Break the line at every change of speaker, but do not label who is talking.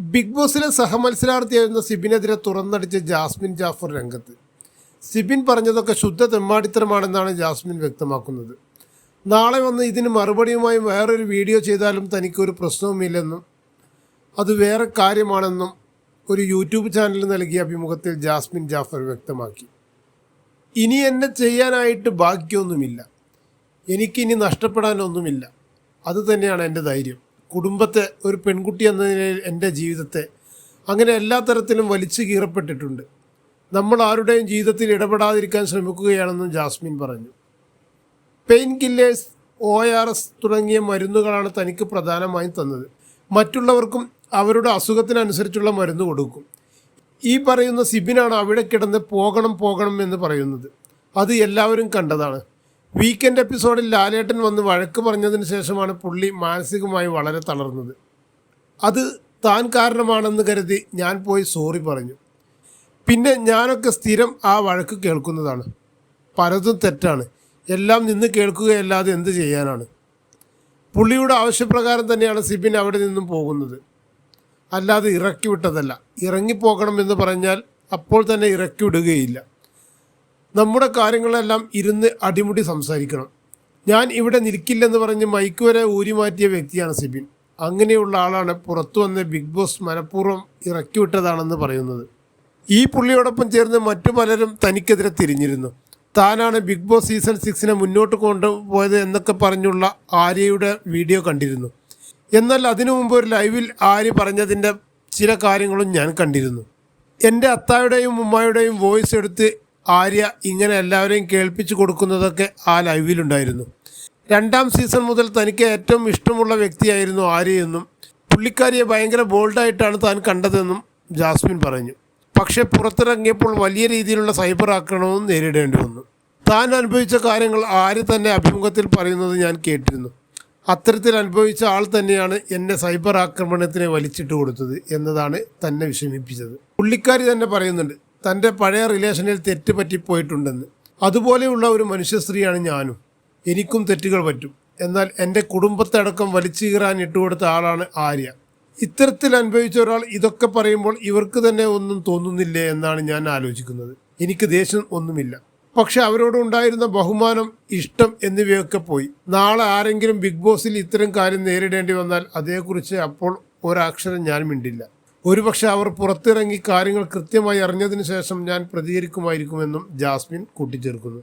Big ബോസിലെ സഹമത്സരാർത്ഥിയായിരുന്ന സിബിനെതിരെ തുറന്നടിച്ച ജാസ്മിൻ ജാഫർ രംഗത്ത്. സിബിൻ പറഞ്ഞതൊക്കെ ശുദ്ധ തെമ്മാടിത്തരമാണെന്നാണ് ജാസ്മിൻ വ്യക്തമാക്കുന്നത്. നാളെ വന്ന് ഇതിന് മറുപടിയുമായി വേറൊരു വീഡിയോ ചെയ്താലും തനിക്കൊരു പ്രശ്നവുമില്ലെന്നും അത് വേറെ കാര്യമാണെന്നും ഒരു യൂട്യൂബ് ചാനലിൽ നൽകിയ അഭിമുഖത്തിൽ ജാസ്മിൻ ജാഫർ വ്യക്തമാക്കി. ഇനി എന്നെ ചെയ്യാനായിട്ട് ബാക്കിയൊന്നുമില്ല എനിക്കിനി നഷ്ടപ്പെടാനൊന്നുമില്ല. അതുതന്നെയാണ് എന്റെ ധൈര്യം. കുടുംബത്തെ ഒരു പെൺകുട്ടി എന്ന നിലയിൽ എന്റെ ജീവിതത്തെ അങ്ങനെ എല്ലാ തരത്തിലും വലിച്ചു കീറപ്പെട്ടിട്ടുണ്ട്. നമ്മൾ ആരുടെയും ജീവിതത്തിൽ ഇടപെടാതിരിക്കാൻ ശ്രമിക്കുകയാണെന്നും ജാസ്മിൻ പറഞ്ഞു. Pain killers O R S തുടങ്ങിയ മരുന്നുകളാണ് തനിക്ക് പ്രധാനമായും തന്നത്. മറ്റുള്ളവർക്കും അവരുടെ അസുഖത്തിനനുസരിച്ചുള്ള മരുന്ന് കൊടുക്കും. ഈ പറയുന്ന സിബിനാണ് അവിടെ കിടന്ന് പോകണം പോകണം എന്ന് പറയുന്നത്. അത് എല്ലാവരും കണ്ടതാണ്. വീക്കെൻഡ് എപ്പിസോഡിൽ ലാലേട്ടൻ വന്ന് വഴക്ക് പറഞ്ഞതിന് ശേഷമാണ് പുള്ളി മാനസികമായി വളരെ തളർന്നത്. അത് താൻ കാരണമാണെന്ന് കരുതി ഞാൻ പോയി സോറി പറഞ്ഞു. പിന്നെ ഞാനൊക്കെ സ്ഥിരം ആ വഴക്ക് കേൾക്കുന്നതാണ്. പലതും തെറ്റാണ്. എല്ലാം നിന്ന് കേൾക്കുകയല്ലാതെ എന്ത് ചെയ്യാനാണ്? പുള്ളിയുടെ ആവശ്യപ്രകാരം തന്നെയാണ് സിബിൻ അവിടെ നിന്നും പോകുന്നത്. അല്ലാതെ ഇറക്കി വിട്ടതല്ല. ഇറങ്ങിപ്പോകണമെന്ന് പറഞ്ഞാൽ അപ്പോൾ തന്നെ ഇറക്കി വിടുകയില്ല. നമ്മുടെ കാര്യങ്ങളെല്ലാം ഇരുന്ന് അടിമുടി സംസാരിക്കണം. ഞാൻ ഇവിടെ നിൽക്കില്ലെന്ന് പറഞ്ഞ് മൈക്ക് വരെ ഊരി മാറ്റിയ വ്യക്തിയാണ് സിബിൻ. അങ്ങനെയുള്ള ആളാണ് പുറത്തു വന്ന് ബിഗ് ബോസ് മനഃപൂർവം ഇറക്കി വിട്ടതാണെന്ന് പറയുന്നത്. ഈ പുള്ളിയോടൊപ്പം ചേർന്ന് മറ്റു പലരും തനിക്കെതിരെ തിരിഞ്ഞിരുന്നു. താനാണ് ബിഗ് ബോസ് സീസൺ സിക്സിനെ മുന്നോട്ട് കൊണ്ടുപോയത് എന്നൊക്കെ പറഞ്ഞുള്ള ആര്യയുടെ വീഡിയോ കണ്ടിരുന്നു. എന്നാൽ അതിനു മുമ്പ് ഒരു ലൈവിൽ ആര്യ പറഞ്ഞതിന്റെ ചില കാര്യങ്ങളും ഞാൻ കണ്ടിരുന്നു. എന്റെ അത്തായുടെയും ഉമ്മായുടെയും വോയിസ് എടുത്ത് ആര്യ ഇങ്ങനെ എല്ലാവരെയും കേൾപ്പിച്ചു കൊടുക്കുന്നതൊക്കെ ആ ലൈവിലുണ്ടായിരുന്നു. രണ്ടാം സീസൺ മുതൽ തനിക്ക് ഏറ്റവും ഇഷ്ടമുള്ള വ്യക്തിയായിരുന്നു ആര്യയെന്നും പുള്ളിക്കാരിയെ ഭയങ്കര ബോൾഡായിട്ടാണ് താൻ കണ്ടതെന്നും ജാസ്മിൻ പറഞ്ഞു. പക്ഷേ പുറത്തിറങ്ങിയപ്പോൾ വലിയ രീതിയിലുള്ള സൈബർ ആക്രമണവും നേരിടേണ്ടി വന്നു. താൻ അനുഭവിച്ച കാര്യങ്ങൾ ആര്യ തന്നെ അഭിമുഖത്തിൽ പറയുന്നത് ഞാൻ കേട്ടിരുന്നു. അത്തരത്തിൽ അനുഭവിച്ച ആൾ തന്നെയാണ് എന്നെ സൈബർ ആക്രമണത്തിനെ വലിച്ചിട്ട് കൊടുത്തത് എന്നതാണ് തന്നെ വിഷമിപ്പിച്ചത്. പുള്ളിക്കാരി തന്നെ പറയുന്നുണ്ട് തന്റെ പഴയ റിലേഷനിൽ തെറ്റ് പറ്റിപ്പോയിട്ടുണ്ടെന്ന് അതുപോലെയുള്ള ഒരു മനുഷ്യ സ്ത്രീയാണ് ഞാനും. എനിക്കും തെറ്റുകൾ പറ്റും. എന്നാൽ എന്റെ കുടുംബത്തടക്കം വലിച്ചു കീറാൻ ഇട്ടുകൊടുത്ത ആളാണ് ആര്യ. ഇത്തരത്തിൽ അനുഭവിച്ച ഒരാൾ ഇതൊക്കെ പറയുമ്പോൾ ഇവർക്ക് തന്നെ ഒന്നും തോന്നുന്നില്ലേ എന്നാണ് ഞാൻ ആലോചിക്കുന്നത്. എനിക്ക് ദേഷ്യം ഒന്നുമില്ല. പക്ഷെ അവരോടുണ്ടായിരുന്ന ബഹുമാനം ഇഷ്ടം എന്നിവയൊക്കെ പോയി. നാളെ ആരെങ്കിലും ബിഗ് ബോസിൽ ഇത്തരം കാര്യം നേരിടേണ്ടി വന്നാൽ അതേക്കുറിച്ച് അപ്പോൾ ഒരക്ഷരം ഞാൻ മിണ്ടില്ല. ഒരുപക്ഷെ അവർ പുറത്തിറങ്ങി കാര്യങ്ങൾ കൃത്യമായി അറിഞ്ഞതിന് ശേഷം ഞാൻ പ്രതികരിക്കുമായിരിക്കുമെന്നും ജാസ്മിൻ കൂട്ടിച്ചേർക്കുന്നു.